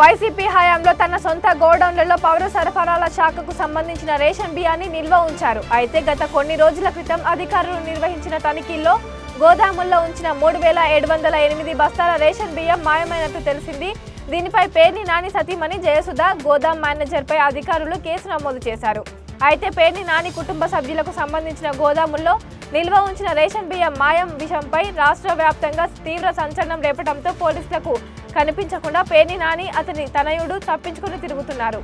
YCP హయాంలో తన సొంత గోడౌన్లలో పౌర సరఫరాల శాఖకు సంబంధించిన రేషన్ బియ్యాన్ని నిల్వ ఉంచారు. అయితే గత కొన్ని రోజుల క్రితం అధికారులు నిర్వహించిన తనిఖీల్లో గోదాముల్లో ఉంచిన మూడు వేల ఏడు వందల ఎనిమిది బస్తాల రేషన్ బియ్యం మాయమైనట్టు తెలిసింది. దీనిపై పేర్ని నాని సతీమణి జయసుధ గోదాం మేనేజర్పై అధికారులు కేసు నమోదు చేశారు. అయితే పేర్ని నాని కుటుంబ సభ్యులకు సంబంధించిన గోదాముల్లో నిల్వ ఉంచిన రేషన్ బియ్యం మాయం విషయంపై రాష్ట్ర వ్యాప్తంగా తీవ్ర సంచలనం రేపడంతో పోలీసులకు కనిపించకుండా పేర్ని నాని అతని తనయుడు తప్పించుకుని తిరుగుతున్నారు.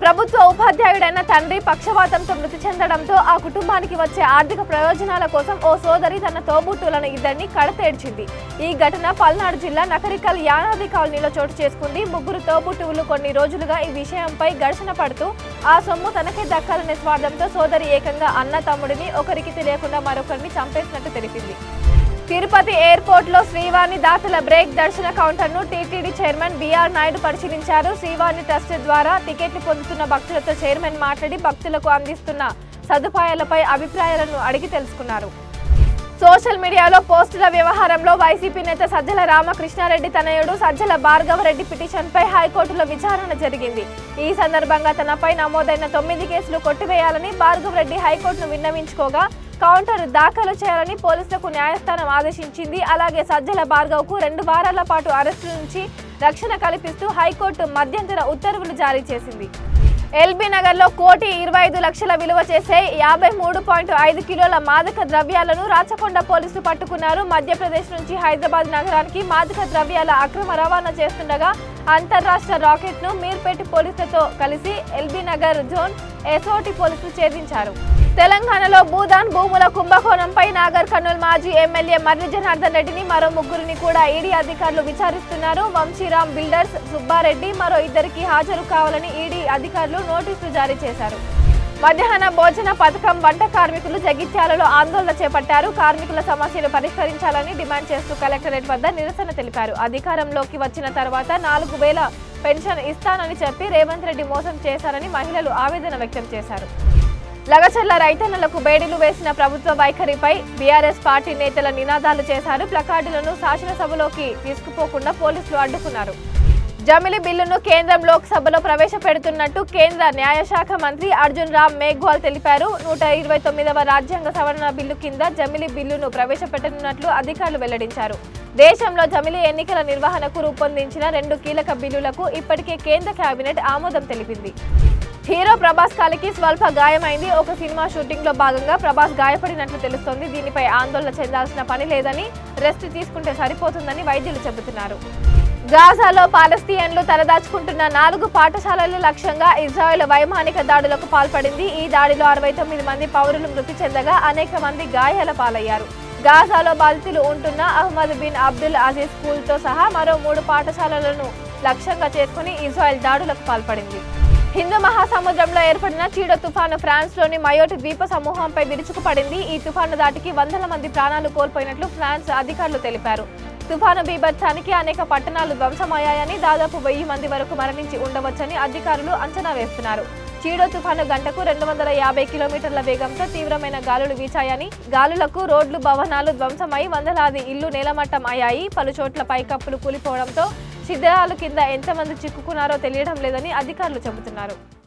ప్రభుత్వ ఉపాధ్యాయుడైన తండ్రి పక్షవాతంతో మృతి చెందడంతో ఆ కుటుంబానికి వచ్చే ఆర్థిక ప్రయోజనాల కోసం ఓ సోదరి తన తోబుట్టులను ఇద్దరిని కడతేడ్చింది. ఈ ఘటన పల్నాడు జిల్లా నకరికల్ యానాది కాలనీలో చోటు చేసుకుంది. ముగ్గురు తోబుట్టువులు కొన్ని రోజులుగా ఈ విషయంపై ఘర్షణ పడుతూ ఆ సొమ్ము తనకే దక్కాలనే స్వార్థంతో సోదరి ఏకంగా అన్న తమ్ముడిని ఒకరికి తెలియకుండా మరొకరిని చంపేసినట్టు తెలిపింది. తిరుపతి ఎయిర్పోర్ట్లో శ్రీవాణి దాతల బ్రేక్ దర్శన కౌంటర్ను టీటీడీ చైర్మన్ బీఆర్ నాయుడు పరిశీలించారు. శ్రీవాణి ట్రస్ట్ ద్వారా టికెట్లు పొందుతున్న భక్తులతో చైర్మన్ మాట్లాడి భక్తులకు అందిస్తున్న సదుపాయాలపై అభిప్రాయాలను అడిగి తెలుసుకున్నారు. సోషల్ మీడియాలో పోస్టుల వ్యవహారంలో వైసీపీ నేత సజ్జల రామకృష్ణారెడ్డి తనయుడు సజ్జల భార్గవరెడ్డి పిటిషన్పై హైకోర్టులో విచారణ జరిగింది. ఈ సందర్భంగా తనపై నమోదైన తొమ్మిది కేసులు కొట్టివేయాలని భార్గవరెడ్డి హైకోర్టును విన్నవించుకోగా కౌంటర్ దాఖలు చేయాలని పోలీసులకు న్యాయస్థానం ఆదేశించింది. అలాగే సజ్జల భార్గవ్కు రెండు వారాల పాటు అరెస్టు నుంచి రక్షణ కల్పిస్తూ హైకోర్టు మధ్యంతర ఉత్తర్వులు జారీ చేసింది. ఎల్బీ నగర్లో కోటి ఇరవై ఐదు లక్షల విలువ చేసే యాభై మూడు పాయింట్ ఐదు కిలోల మాదక ద్రవ్యాలను రాచకొండ పోలీసులు పట్టుకున్నారు. మధ్యప్రదేశ్ నుంచి హైదరాబాద్ నగరానికి మాదక ద్రవ్యాల అక్రమ రవాణా చేస్తుండగా అంతర్రాష్ట్ర రాకెట్ను మీర్పేట పోలీసులతో కలిసి ఎల్బీ నగర్ జోన్ ఎస్ఓటి పోలీసులు ఛేదించారు. తెలంగాణలో భూదాన్ భూముల కుంభకోణంపై నాగర్ కర్నూల్ మాజీ ఎమ్మెల్యే మర్రి జనార్దన్ రెడ్డిని మరో ముగ్గురిని కూడా ఈడీ అధికారులు విచారిస్తున్నారు. వంశీరామ్ బిల్డర్స్ సుబ్బారెడ్డి మరో ఇద్దరికి హాజరు కావాలని ఈడీ అధికారులు నోటీసులు జారీ చేశారు. మధ్యాహ్న భోజన పథకం వంట కార్మికులు జగిత్యాలలో ఆందోళన చేపట్టారు. కార్మికుల సమస్యలు పరిష్కరించాలని డిమాండ్ చేస్తూ కలెక్టరేట్ వద్ద నిరసన తెలిపారు. అధికారంలోకి వచ్చిన తర్వాత నాలుగు వేల పెన్షన్ ఇస్తానని చెప్పి రేవంత్ రెడ్డి మోసం చేశారని మహిళలు ఆవేదన వ్యక్తం చేశారు. లగచర్ల రైతన్నలకు బేడీలు వేసిన ప్రభుత్వ వైఖరిపై బీఆర్ఎస్ పార్టీ నేతల నినాదాలు చేశారు. ప్లకార్డులను శాసనసభలోకి తీసుకుపోకుండా పోలీసులు అడ్డుకున్నారు. జమిలి బిల్లును కేంద్రం లోక్సభలో ప్రవేశపెడుతున్నట్టు కేంద్ర న్యాయశాఖ మంత్రి అర్జున్ రామ్ మేఘ్వాల్ తెలిపారు. నూట ఇరవై తొమ్మిదవ రాజ్యాంగ సవరణ బిల్లు కింద జమిలి బిల్లును ప్రవేశపెట్టనున్నట్లు అధికారులు వెల్లడించారు. దేశంలో జమిలి ఎన్నికల నిర్వహణకు రూపొందించిన రెండు కీలక బిల్లులకు ఇప్పటికే కేంద్ర కేబినెట్ ఆమోదం తెలిపింది. హీరో ప్రభాస్ కాలికి స్వల్ప గాయమైంది. ఒక సినిమా షూటింగ్లో భాగంగా ప్రభాస్ గాయపడినట్లు తెలుస్తోంది. దీనిపై ఆందోళన చెందాల్సిన పని లేదని రెస్ట్ తీసుకుంటే సరిపోతుందని వైద్యులు చెబుతున్నారు. గాజాలో పాలస్తీయన్లు తలదాచుకుంటున్న నాలుగు పాఠశాలలు లక్ష్యంగా ఇజ్రాయెల్ వైమానిక దాడులకు పాల్పడింది. ఈ దాడిలో అరవై తొమ్మిది మంది పౌరులు మృతి చెందగా అనేక మంది గాయాల పాలయ్యారు. గాజాలో బాధితులు ఉంటున్న అహ్మద్ బిన్ అబ్దుల్ అజీజ్ స్కూల్తో సహా మరో మూడు పాఠశాలలను లక్ష్యంగా చేసుకుని ఇజ్రాయెల్ దాడులకు పాల్పడింది. హిందూ మహాసముద్రంలో ఏర్పడిన చీడ తుఫాను ఫ్రాన్స్లోని మయోట్ ద్వీప సమూహంపై విరుచుకుపడింది. ఈ తుఫాను దాటికి వందల మంది ప్రాణాలు కోల్పోయినట్లు ఫ్రాన్స్ అధికారులు తెలిపారు. తుఫాను బీభత్సానికి అనేక పట్టణాలు ధ్వంసమయ్యాయని దాదాపు వెయ్యి మంది వరకు మరణించి ఉండవచ్చని అధికారులు అంచనా వేస్తున్నారు. చీడో తుఫాను గంటకు రెండు వందల యాభై కిలోమీటర్ల వేగంతో తీవ్రమైన గాలులు వీచాయని గాలులకు రోడ్లు భవనాలు ధ్వంసమై వందలాది ఇల్లు నేలమట్టం అయ్యాయి. పలు చోట్ల పైకప్పులు కూలిపోవడంతో శిథిరాల కింద ఎంతమంది చిక్కుకున్నారో తెలియడం లేదని అధికారులు చెబుతున్నారు.